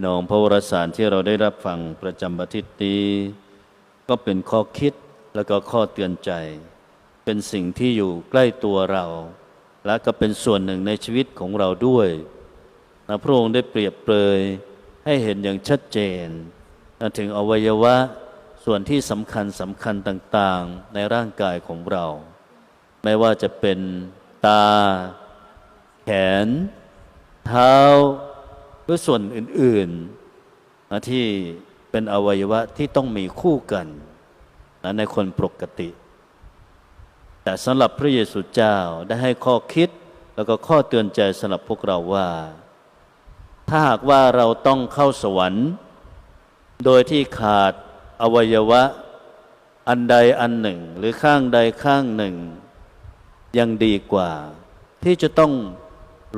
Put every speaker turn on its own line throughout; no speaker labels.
พี่น้องพระวรสารที่เราได้รับฟังประจำอาทิตนี้ก็เป็นข้อคิดแล้วก็ข้อเตือนใจ เป็นสิ่งที่อยู่ใกล้ตัวเรา และก็เป็นส่วนหนึ่งในชีวิตของเราด้วยนะพระองค์ได้เปรียบเปรยให้เห็นอย่างชัดเจนนะถึงอวัยวะส่วนที่สำคัญสำคัญต่างๆในร่างกายของเรา ไม่ว่าจะเป็นตา แขน เท้า หรือส่วนอื่นๆนะที่เป็นอวัยวะที่ต้องมีคู่กันนะในคนปกติ แต่สำหรับพระเยซูเจ้าได้ให้ข้อคิดแล้วก็ข้อเตือนใจสำหรับพวกเราว่า ถ้าหากว่าเราต้องเข้าสวรรค์ โดยที่ขาดอวัยวะอันใดอันหนึ่ง หรือข้างใดข้างหนึ่ง ยังดีกว่า ที่จะต้อง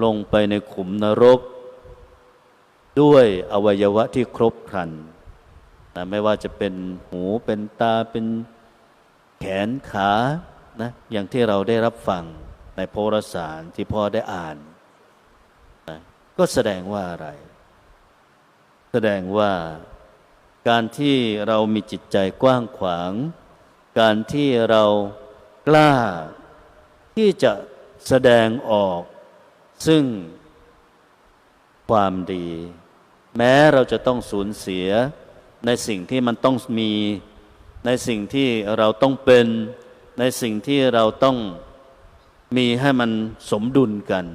ลงไปในขุมนรก ด้วยอวัยวะที่ครบครันนะไม่ว่าจะเป็นหูเป็นตาเป็นแขนขานะอย่างที่เราได้รับฟังในโพรสารที่พ่อได้อ่านนะก็แสดงว่าอะไร แสดงว่าการที่เรามีจิตใจกว้างขวาง การที่เรากล้าที่จะแสดงออก ซึ่งความดี แม้เราจะต้องสูญเสียในสิ่งที่มันต้องมี ในสิ่งที่เราต้องเป็น ในสิ่งที่เราต้องมีให้มันสมดุลกัน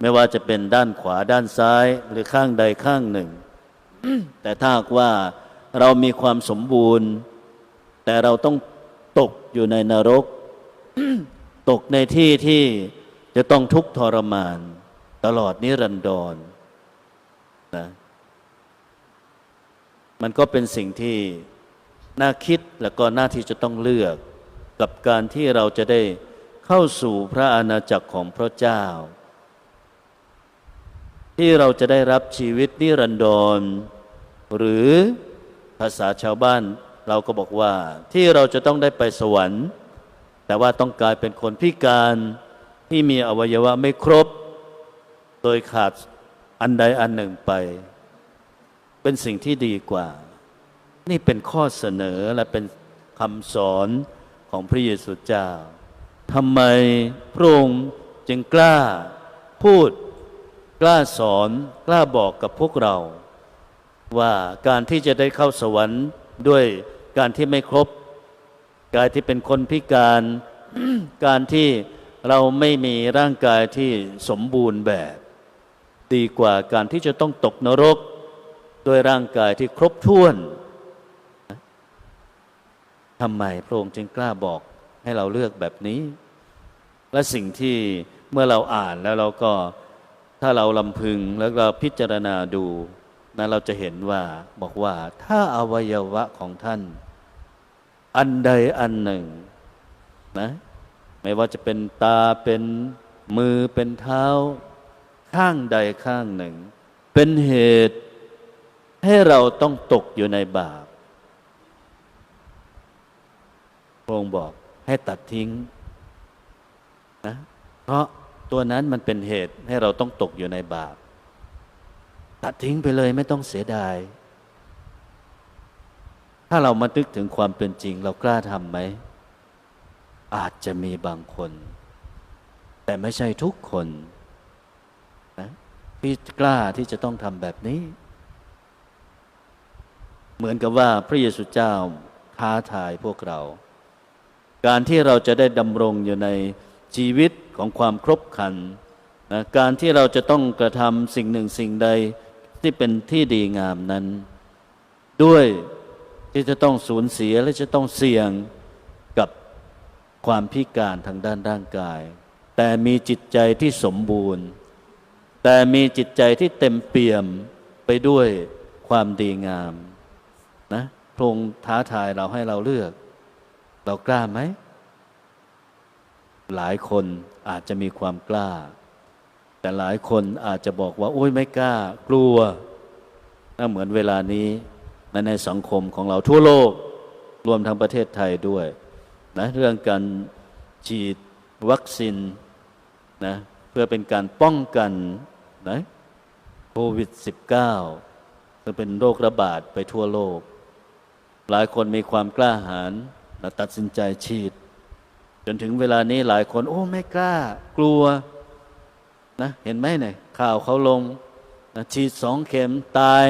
ไม่ว่าจะเป็นด้านขวาด้านซ้ายหรือข้างใดข้างหนึ่ง แต่ถ้าว่าเรามีความสมบูรณ์ แต่เราต้องตกอยู่ในนรก ตกในที่ที่จะต้องทุกข์ทรมาน ตลอดนิรันดร นะมันก็เป็นสิ่งที่น่าคิดแล้วก็น่าที่จะต้องเลือก กับการที่เราจะได้เข้าสู่พระอาณาจักรของพระเจ้า ที่เราจะได้รับชีวิตนิรันดร หรือภาษาชาวบ้าน เราก็บอกว่าที่เราจะต้องได้ไปสวรรค์ แต่ว่าต้องกลายเป็นคนพิการที่มีอวัยวะไม่ครบ โดยขาด อันใดอันหนึ่งไป เป็นสิ่งที่ดีกว่า นี่เป็นข้อเสนอและเป็นคำสอนของพระเยซูเจ้าทำไมพระองค์จึงกล้าพูดกล้าสอนกล้าบอกกับพวกเรา ว่าการที่จะได้เข้าสวรรค์ด้วยการที่ไม่ครบ การที่เป็นคนพิการ การที่เราไม่มีร่างกายที่สมบูรณ์แบบ ดีกว่าการที่จะต้องตกนรกด้วยร่างกายที่ครบถ้วนทำไมพระองค์จึงกล้าบอกให้เราเลือกแบบนี้ และสิ่งที่เมื่อเราอ่านแล้วเราก็ถ้าเราลำพึงแล้วเราพิจารณาดูนะเราจะเห็นว่าบอกว่าถ้าอวัยวะของท่าน อันใดอันหนึ่งนะไม่ว่าจะเป็นตาเป็นมือเป็นเท้า ข้างใดข้างหนึ่ง เป็นเหตุให้เราต้องตกอยู่ในบาปพระองค์บอกให้ตัดทิ้งนะเพราะตัวนั้นมันเป็นเหตุให้เราต้องตกอยู่ในบาป ตัดทิ้งไปเลยไม่ต้องเสียดาย ถ้าเรามาตึกถึงความเป็นจริง เรากล้าทำไหม อาจจะมีบางคน แต่ไม่ใช่ทุกคน ที่กล้าที่จะต้องทำแบบนี้ เหมือนกับว่าพระเยซูเจ้าท้าทายพวกเรา การที่เราจะได้ดำรงอยู่ในชีวิตของความครบคันนะการที่เราจะต้องกระทำสิ่งหนึ่งสิ่งใดที่เป็นที่ดีงามนั้น ด้วยที่จะต้องสูญเสียและจะต้องเสี่ยงกับความพิการทางด้านร่างกาย แต่มีจิตใจที่สมบูรณ์ แต่มีจิตใจที่เต็มเปี่ยมไปด้วยความดีงามนะพระองค์ท้าทายเราให้เราเลือก เรากล้าไหม หลายคนอาจจะมีความกล้า แต่หลายคนอาจจะบอกว่า โอ้ยไม่กล้า กลัวน่าเหมือนเวลานี้ในในสังคมของเราทั่วโลก รวมทั้งประเทศไทยด้วยนะเรื่องการฉีดวัคซีนนะเพื่อเป็นการป้องกัน นะโควิด -19 ซึ่งเป็นโรคระบาดไปทั่วโลก หลายคนมีความกล้าหาญและตัดสินใจฉีด จนถึงเวลานี้หลายคน โอ้ไม่กล้า กลัวนะเห็นไหมเนี่ยข่าวเขาลงนะฉีดสองเข็มตาย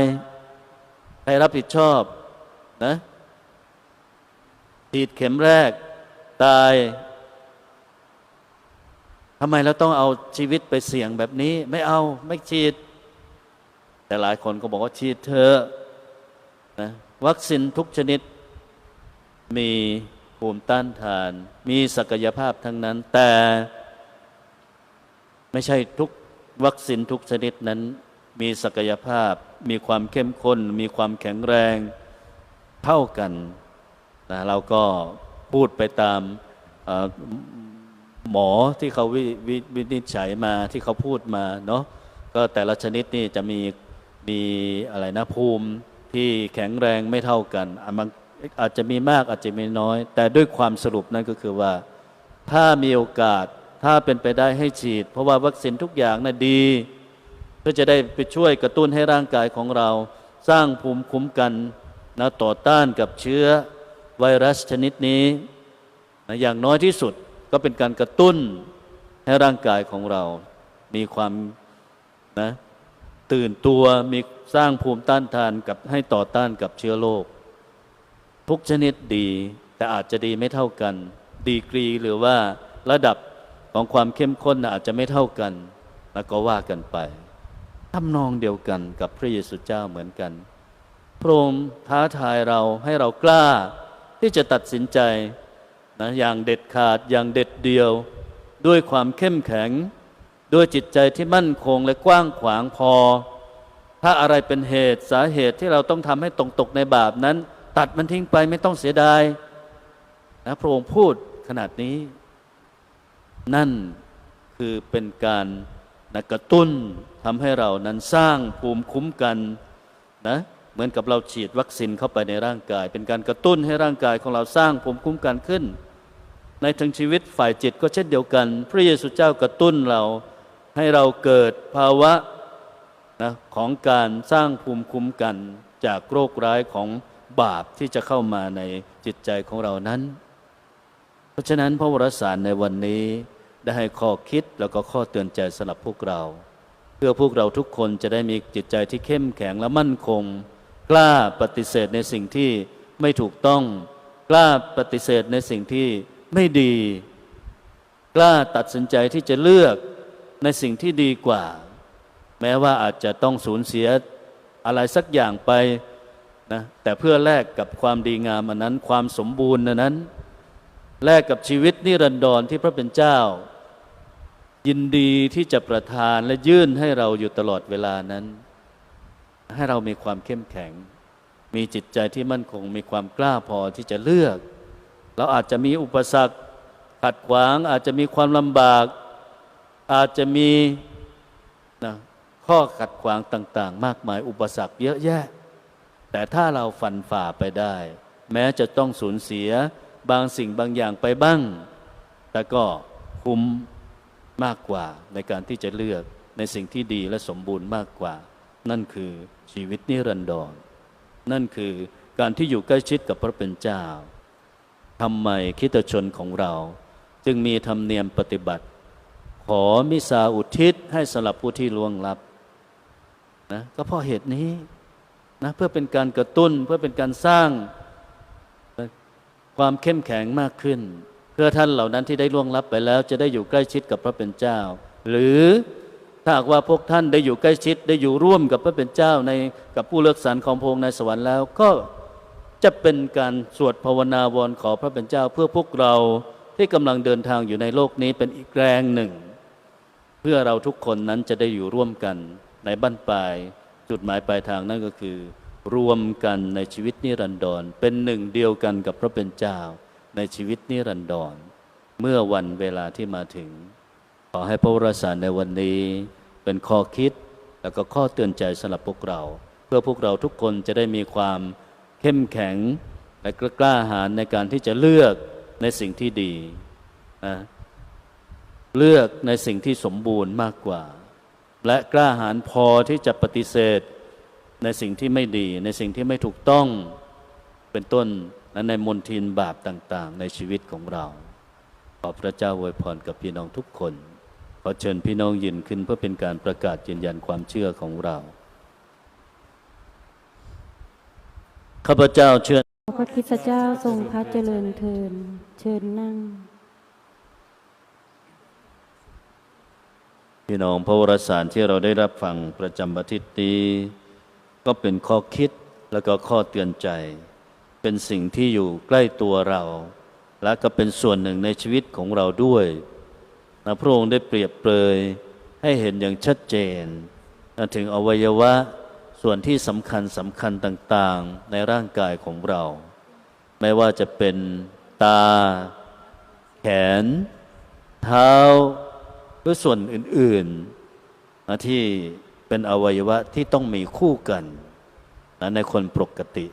ใครรับผิดชอบนะฉีดเข็มแรก ตาย ทำไมเราต้องเอาชีวิตไปเสี่ยงแบบนี้ ไม่เอาไม่ฉีด แต่หลายคนก็บอกว่าฉีดเถอนะวัคซีนทุกชนิด มีภูมิต้านทาน มีศักยภาพทั้งนั้น แต่ไม่ใช่ทุกวัคซีนทุกชนิดนั้น มีศักยภาพ มีความเข้มข้น มีความแข็งแรงเท่ากันนะเราก็พูดไปตาม หมอที่เขาวิววินิจฉัยมาที่เขาพูดมาเนาะก็แต่ละชนิดนี่จะมีมีอะไรนะภูมิที่แข็งแรงไม่เท่ากันอาจจะมีมากอาจจะมีน้อย แต่ด้วยความสรุปนั่นก็คือว่า ถ้ามีโอกาสถ้าเป็นไปได้ให้ฉีด เพราะว่าวัคซีนทุกอย่างน่ะดี เพื่อจะได้ไปช่วยกระตุ้นให้ร่างกายของเรา สร้างภูมิคุ้มกันนะต่อต้านกับเชื้อไวรัสชนิดนี้นะอย่างน้อยที่สุด ก็เป็นการกระตุ้นให้ร่างกายของเรา มีความนะตื่นตัวมีสร้างภูมิต้านทานกับให้ต่อต้านกับเชื้อโรคทุกชนิดดี แต่อาจจะดีไม่เท่ากัน ดีกรีหรือว่าระดับของความเข้มข้นอาจจะไม่เท่ากัน แล้วก็ว่ากันไปทำนองเดียวกันกับพระเยซูเจ้าเหมือนกัน พระองค์ท้าทายเราให้เรากล้าที่จะตัดสินใจ นะอย่างเด็ดขาดอย่างเด็ดเดียว ด้วยความเข้มแข็ง ด้วยจิตใจที่มั่นคงและกว้างขวางพอ ถ้าอะไรเป็นเหตุสาเหตุที่เราต้องทำให้ตรงตกในบาปนั้น ตัดมันทิ้งไปไม่ต้องเสียดายนะพระองค์พูดขนาดนี้ นั่นคือเป็นการนะกระตุ้นทำให้เรานั้นสร้างภูมิคุ้มกันนะ เหมือนกับเราฉีดวัคซีนเข้าไปในร่างกาย เป็นการกระตุ้นให้ร่างกายของเราสร้างภูมิคุ้มกันขึ้น ในทางชีวิตฝ่ายจิตก็เช่นเดียวกัน พระเยซูเจ้ากระตุ้นเราให้เราเกิดภาวะนะของการสร้างภูมิคุ้มกันจากโรคร้ายของบาปที่จะเข้ามาในจิตใจของเรานั้น เพราะฉะนั้นพระวรสารในวันนี้ได้ให้ข้อคิดแล้วก็ข้อเตือนใจสำหรับพวกเรา เพื่อพวกเราทุกคนจะได้มีจิตใจที่เข้มแข็งและมั่นคง กล้าปฏิเสธในสิ่งที่ไม่ถูกต้อง กล้าปฏิเสธในสิ่งที่ไม่ดี กล้าตัดสินใจที่จะเลือกในสิ่งที่ดีกว่า แม้ว่าอาจจะต้องสูญเสียอะไรสักอย่างไปนะแต่เพื่อแลกกับความดีงามอันนั้น ความสมบูรณ์นนั้น แลกกับชีวิตนิรันดรที่พระเป็นเจ้า ยินดีที่จะประทานและยื่นให้เราอยู่ตลอดเวลานั้น ให้เรามีความเข้มแข็ง มีจิตใจที่มั่นคง มีความกล้าพอที่จะเลือก เราอาจจะมีอุปสรรคขัดขวาง อาจจะมีความลำบาก อาจจะมีนะข้อขัดขวางต่าง ๆ มากมาย อุปสรรคเยอะแยะ แต่ถ้าเราฟันฝ่าไปได้ แม้จะต้องสูญเสียบางสิ่งบางอย่างไปบ้าง แต่ก็คุ้มมากกว่าในการที่จะเลือกในสิ่งที่ดีและสมบูรณ์มากกว่า นั่นคือ ชีวิตนิรันดร นั่นคือการที่อยู่ใกล้ชิดกับพระเป็นเจ้าทำไมคิตชนของเรา จึงมีธรรมเนียมปฏิบัติ ขอมิสาอุทิศให้สำหรับผู้ที่ล่วงลับนะก็เพราะเหตุนี้นะเพื่อเป็นการกระตุ้นเพื่อเป็นการสร้างความเข้มแข็งมากขึ้น เพื่อท่านเหล่านั้นที่ได้ล่วงลับไปแล้ว จะได้อยู่ใกล้ชิดกับพระเป็นเจ้า หรือ ถ้าหากว่าพวกท่านได้อยู่ใกล้ชิดได้อยู่ร่วมกับพระเป็นเจ้าในกับผู้เลือกสรรของพงในสวรรค์แล้ว ก็จะเป็นการสวดภาวนาวอนขอพระเป็นเจ้า เพื่อพวกเราที่กำลังเดินทางอยู่ในโลกนี้เป็นอีกแรงหนึ่ง เพื่อเราทุกคนนั้นจะได้อยู่ร่วมกันในบั้นปลายจุดหมายปลายทางนั่นก็คือ รวมกันในชีวิตนิรันดรเป็นหนึ่งเดียวกันกับพระเป็นเจ้า ในชีวิตนิรันดรเมื่อวันเวลาที่มาถึง ขอให้พระวรสารในวันนี้เป็นข้อคิดแล้วก็ข้อเตือนใจสำหรับพวกเรา เพื่อพวกเราทุกคนจะได้มีความเข้มแข็ง และกล้าหาญในการที่จะเลือกในสิ่งที่ดีนะเลือกในสิ่งที่สมบูรณ์มากกว่า และกล้าหาญพอที่จะปฏิเสธในสิ่งที่ไม่ดี ในสิ่งที่ไม่ถูกต้องเป็นต้นและในมนทินบาปต่าง ๆ ในชีวิตของเรา ขอพระเจ้าอวยพรกับพี่น้องทุกคน ขอเชิญพี่น้องยืนขึ้นเพื่อเป็นการประกาศยืนยันความเชื่อของเรา ข้าพเจ้าเชื่อ
ขอพระคริสตเจ้าทรงพระเจริญเทินเชิญนั่ง
พี่น้องพระวรสารที่เราได้รับฟังประจำอาทิตย์นี้ ก็เป็นข้อคิดแล้วก็ข้อเตือนใจ เป็นสิ่งที่อยู่ใกล้ตัวเรา และก็เป็นส่วนหนึ่งในชีวิตของเราด้วย นะพระองค์ได้เปรียบเปรยให้เห็นอย่างชัดเจนนะถึงอวัยวะส่วนที่สำคัญสำคัญต่างๆ ในร่างกายของเรา ไม่ว่าจะเป็นตา แขน เท้า หรือส่วนอื่นๆนะที่เป็นอวัยวะที่ต้องมีคู่กันนะในคนปกติ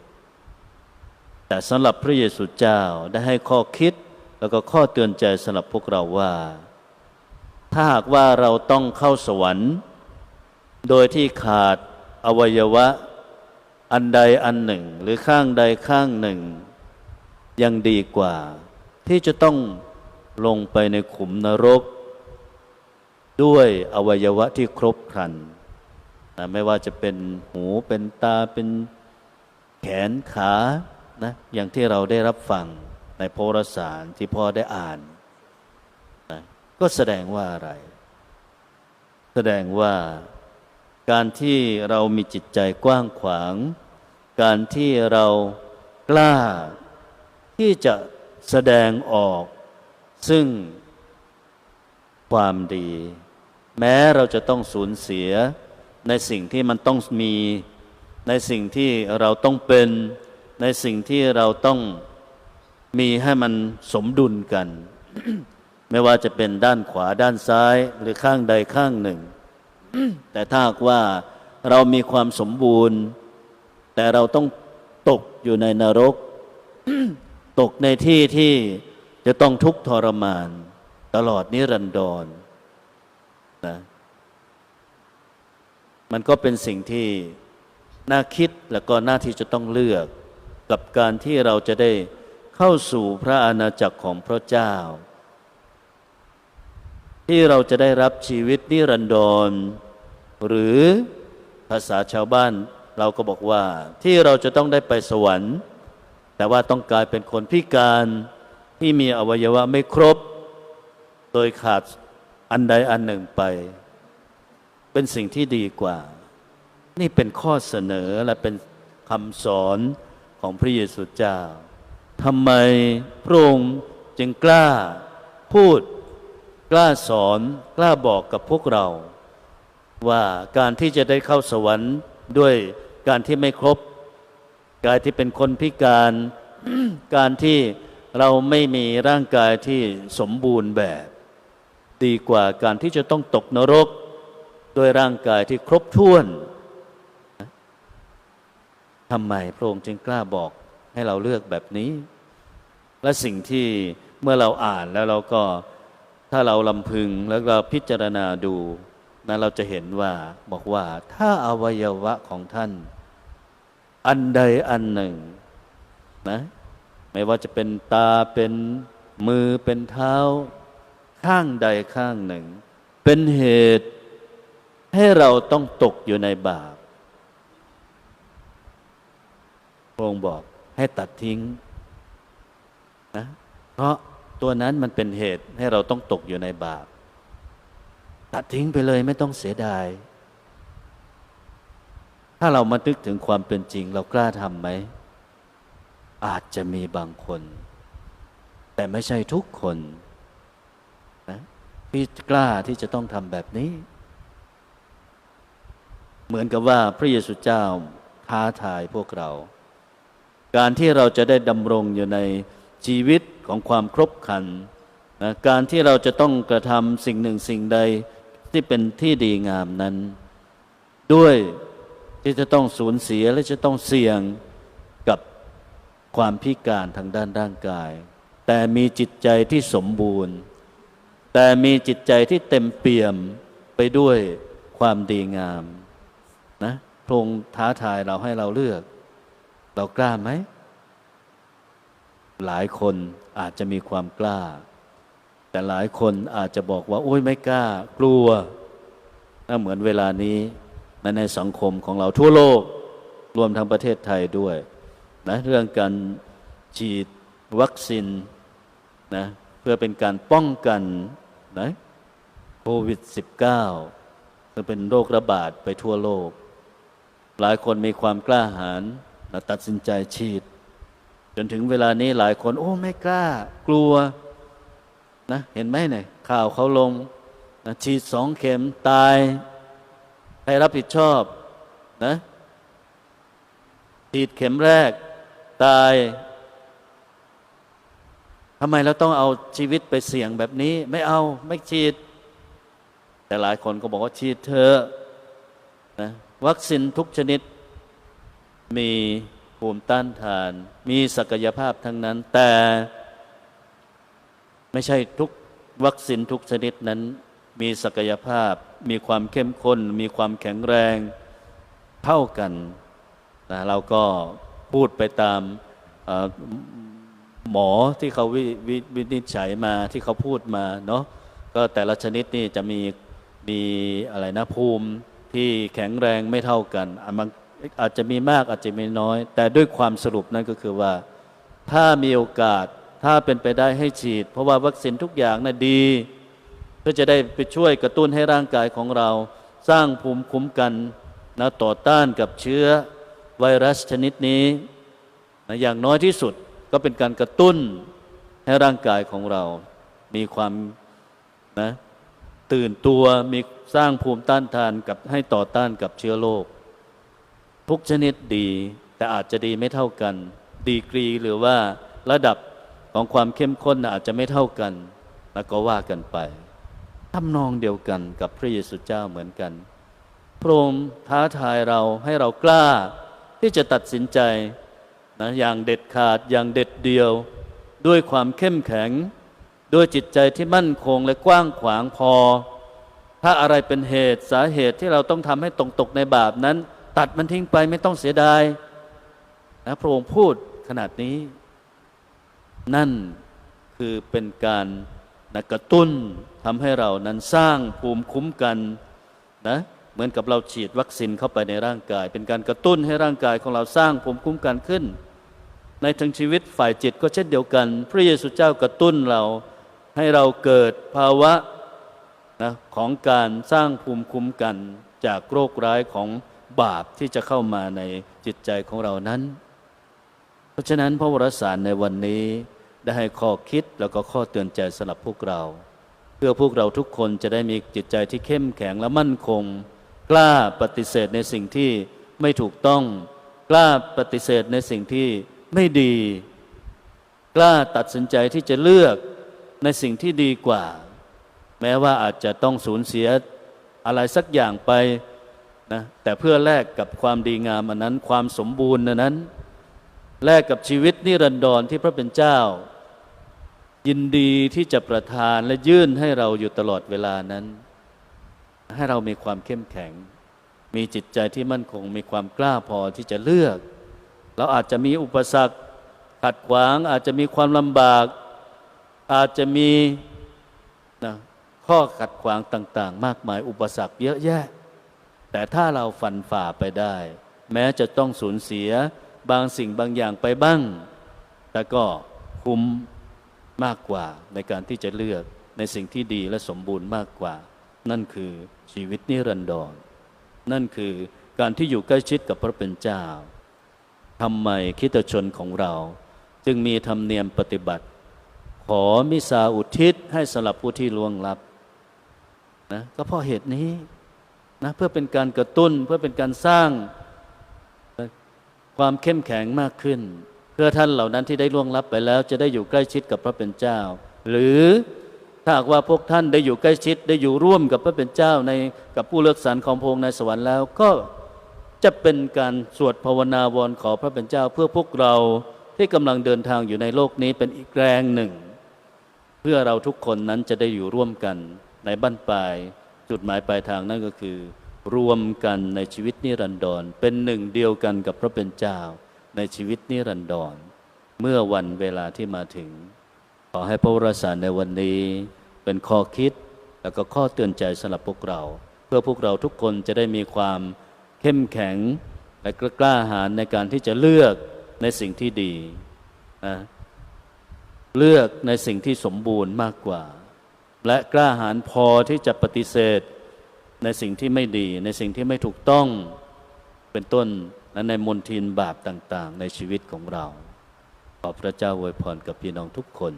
แต่สำหรับพระเยซูเจ้าได้ให้ข้อคิดแล้วก็ข้อเตือนใจสำหรับพวกเราว่า ถ้าหากว่าเราต้องเข้าสวรรค์ โดยที่ขาดอวัยวะ อันใดอันหนึ่ง หรือข้างใดข้างหนึ่ง ยังดีกว่า ที่จะต้องลงไปในขุมนรก ด้วยอวัยวะที่ครบครันนะไม่ว่าจะเป็นหูเป็นตาเป็นแขนขานะอย่างที่เราได้รับฟังในโพรสารที่พ่อได้อ่าน ก็แสดงว่าอะไร แสดงว่าการที่เรามีจิตใจกว้างขวาง การที่เรากล้าที่จะแสดงออก ซึ่งความดี แม้เราจะต้องสูญเสียในสิ่งที่มันต้องมี ในสิ่งที่เราต้องเป็น ในสิ่งที่เราต้องมีให้มันสมดุลกัน ไม่ว่าจะเป็นด้านขวาด้านซ้ายหรือข้างใดข้างหนึ่ง แต่ถ้าหากว่าเรามีความสมบูรณ์ แต่เราต้องตกอยู่ในนรก ตกในที่ที่จะต้องทุกข์ทรมาน ตลอดนิรันดรนะมันก็เป็นสิ่งที่น่าคิดแล้วก็น่าที่จะต้องเลือก กับการที่เราจะได้เข้าสู่พระอาณาจักรของพระเจ้า ที่เราจะได้รับชีวิตนิรันดร หรือภาษาชาวบ้าน เราก็บอกว่าที่เราจะต้องได้ไปสวรรค์ แต่ว่าต้องกลายเป็นคนพิการที่มีอวัยวะไม่ครบ โดยขาดอันใดอันหนึ่งไป เป็นสิ่งที่ดีกว่า นี่เป็นข้อเสนอและเป็นคำสอนของพระเยซูเจ้าทำไมพระองค์จึงกล้าพูด กล้าสอนกล้าบอกกับพวกเรา ว่าการที่จะได้เข้าสวรรค์ด้วยการที่ไม่ครบ การที่เป็นคนพิการ การที่เราไม่มีร่างกายที่สมบูรณ์แบบ ดีกว่าการที่จะต้องตกนรกด้วยร่างกายที่ครบถ้วนทำไมพระองค์จึงกล้าบอกให้เราเลือกแบบนี้ และสิ่งที่เมื่อเราอ่านแล้วเราก็ ถ้าเราลำพึงแล้วเราพิจารณาดูนะเราจะเห็นว่าบอกว่าถ้าอวัยวะของท่าน อันใดอันหนึ่งนะไม่ว่าจะเป็นตาเป็นมือเป็นเท้า ข้างใดข้างหนึ่ง เป็นเหตุให้เราต้องตกอยู่ในบาปพระองค์บอกให้ตัดทิ้งนะเพราะ ตัวนั้นมันเป็นเหตุให้เราต้องตกอยู่ในบาป ตัดทิ้งไปเลยไม่ต้องเสียดาย ถ้าเรามานึกถึงความเป็นจริง เรากล้าทำไหม อาจจะมีบางคน แต่ไม่ใช่ทุกคนนะที่กล้าที่จะต้องทำแบบนี้ เหมือนกับว่าพระเยซูเจ้าท้าทายพวกเรา การที่เราจะได้ดำรงอยู่ในชีวิต ของความครบครันนะการที่เราจะต้องกระทำสิ่งหนึ่งสิ่งใดที่เป็นที่ดีงามนั้น ด้วยที่จะต้องสูญเสียและจะต้องเสี่ยงกับความพิการทางด้านร่างกาย แต่มีจิตใจที่สมบูรณ์ แต่มีจิตใจที่เต็มเปี่ยมไปด้วยคความดีงามนะพระองค์ท้าทายเราให้เราเลือก เรากล้าไหม หลายคน อาจจะมีความกล้า แต่หลายคนอาจจะบอกว่า โอ้ยไม่กล้า กลัวน่าเหมือนเวลานี้ในในสังคมของเราทั่วโลก รวมทั้งประเทศไทยด้วยนะเรื่องการฉีดวัคซีนนะเพื่อเป็นการป้องกันนะโควิด -19 ซึ่งเป็นโรคระบาดไปทั่วโลก หลายคนมีความกล้าหาญนะตัดสินใจฉีด จนถึงเวลานี้หลายคน โอ้ไม่กล้า กลัวนะเห็นไหมเนี่ยข่าวเขาลงนะฉีดสองเข็มตาย ใครรับผิดชอบนะฉีดเข็มแรก ตายทำไมเราต้องเอาชีวิตไปเสี่ยงแบบนี้ ไม่เอาไม่ฉีด แต่หลายคนก็บอกว่าฉีดเถอนะวัคซีนทุกชนิดมี ภูมิต้านทาน มีศักยภาพทั้งนั้น แต่ไม่ใช่ทุกวัคซีนทุกชนิดนั้น มีศักยภาพ มีความเข้มข้น มีความแข็งแรงเท่ากันนะเราก็พูดไปตามหมอที่เขาวิววินิจฉัยมาที่เขาพูดมาเนาะก็แต่ละชนิดนี่จะมีมีอะไรนะภูมิที่แข็งแรงไม่เท่ากันอะมัน อาจจะมีมากอาจจะมีน้อย แต่ด้วยความสรุปนั่นก็คือว่า ถ้ามีโอกาสถ้าเป็นไปได้ให้ฉีด เพราะว่าวัคซีนทุกอย่างน่ะดีเพื่อจะได้ไปช่วยกระตุ้นให้ร่างกายของเรา สร้างภูมิคุ้มกันนะต่อต้านกับเชื้อไวรัสชนิดนี้นะอย่างน้อยที่สุดก็เป็นการกระตุ้นให้ร่างกายของเรา มีความนะตื่นตัวมีสร้างภูมิต้านทานกับให้ต่อต้านกับเชื้อโรค ทุกชนิดดีแต่อาจจะดีไม่เท่ากัน ดีกรีหรือว่าระดับของความเข้มข้นอาจจะไม่เท่ากัน แล้วก็ว่ากันไปทำนองเดียวกันกับพระเยซูเจ้าเหมือนกันพระองค์ท้าทายเราให้เรากล้าที่จะตัดสินใจนะอย่างเด็ดขาดอย่างเด็ดเดียว ด้วยความเข้มแข็ง ด้วยจิตใจที่มั่นคงและกว้างขวางพอ ถ้าอะไรเป็นเหตุสาเหตุที่เราต้องทำให้ตกตกในบาปนั้น ตัดมันทิ้งไปไม่ต้องเสียดายนะพระองค์พูดขนาดนี้ นั่นคือเป็นการนะกระตุ้นทำให้เรานั้นสร้างภูมิคุ้มกันนะเหมือนกับเราฉีดวัคซีนเข้าไปในร่างกาย เป็นการกระตุ้นให้ร่างกายของเราสร้างภูมิคุ้มกันขึ้น ในทางชีวิตฝ่ายจิตก็เช่นเดียวกัน พระเยซูเจ้ากระตุ้นเราให้เราเกิดภาวะนะของการสร้างภูมิคุ้มกันจากโรคร้ายของ บาปที่จะเข้ามาในจิตใจของเรานั้น เพราะฉะนั้นพระวรสารในวันนี้ได้ให้ข้อคิดแล้วก็ข้อเตือนใจสำหรับพวกเรา เพื่อพวกเราทุกคนจะได้มีจิตใจที่เข้มแข็งและมั่นคง กล้าปฏิเสธในสิ่งที่ไม่ถูกต้อง กล้าปฏิเสธในสิ่งที่ไม่ดี กล้าตัดสินใจที่จะเลือกในสิ่งที่ดีกว่า แม้ว่าอาจจะต้องสูญเสียอะไรสักอย่างไป นะแต่เพื่อแลกกับความดีงามอันนั้น ความสมบูรณ์อันนั้น แลกกับชีวิตนิรันดรที่พระเป็นเจ้า ยินดีที่จะประทานและยื่นให้เราอยู่ตลอดเวลานั้น ให้เรามีความเข้มแข็ง มีจิตใจที่มั่นคง มีความกล้าพอที่จะเลือก เราอาจจะมีอุปสรรคขัดขวางอาจจะมีความลำบาก อาจจะมีนะข้อขัดขวางต่าง ๆ มากมายอุปสรรคเยอะแยะ แต่ถ้าเราฟันฝ่าไปได้ แม้จะต้องสูญเสียบางสิ่งบางอย่างไปบ้าง แต่ก็คุ้มมากกว่าในการที่จะเลือกในสิ่งที่ดีและสมบูรณ์มากกว่า นั่นคือชีวิตนิรันดร นั่นคือการที่อยู่ใกล้ชิดกับพระเป็นเจ้าทำไมคิดชนของเรา จึงมีธรรมเนียมปฏิบัติ ขอมิสาอุทิศให้สำหรับผู้ที่ล่วงลับนะก็เพราะเหตุนี้ นะเพื่อเป็นการกระตุ้นเพื่อเป็นการสร้างความเข้มแข็งมากขึ้น เพื่อท่านเหล่านั้นที่ได้ล่วงลับไปแล้ว จะได้อยู่ใกล้ชิดกับพระเป็นเจ้า หรือถ้าหากว่าพวกท่านได้อยู่ใกล้ชิดได้อยู่ร่วมกับพระเป็นเจ้าในกับผู้เลือกสรรของพงในสวรรค์แล้วก็จะเป็นการสวดภาวนาวอนขอพระเป็นเจ้า เพื่อพวกเราที่กำลังเดินทางอยู่ในโลกนี้เป็นอีกแรงหนึ่ง เพื่อเราทุกคนนั้นจะได้อยู่ร่วมกันในบ้านปลาย จุดหมายปลายทางนั่นก็คือ รวมกันในชีวิตนิรันดรเป็นหนึ่งเดียวกันกับพระเป็นเจ้า ในชีวิตนิรันดรเมื่อวันเวลาที่มาถึง ขอให้พระวรสารในวันนี้ เป็นข้อคิดแล้วก็ข้อเตือนใจสำหรับพวกเรา เพื่อพวกเราทุกคนจะได้มีความเข้มแข็ง และกล้าหาญในการที่จะเลือกในสิ่งที่ดีนะเลือกในสิ่งที่สมบูรณ์มากกว่า และกล้าหาญพอที่จะปฏิเสธในสิ่งที่ไม่ดี ในสิ่งที่ไม่ถูกต้องเป็นต้นและในมนทินบาปต่าง ๆ ในชีวิตของเรา ขอพระเจ้าอวยพรกับพี่น้องทุกคน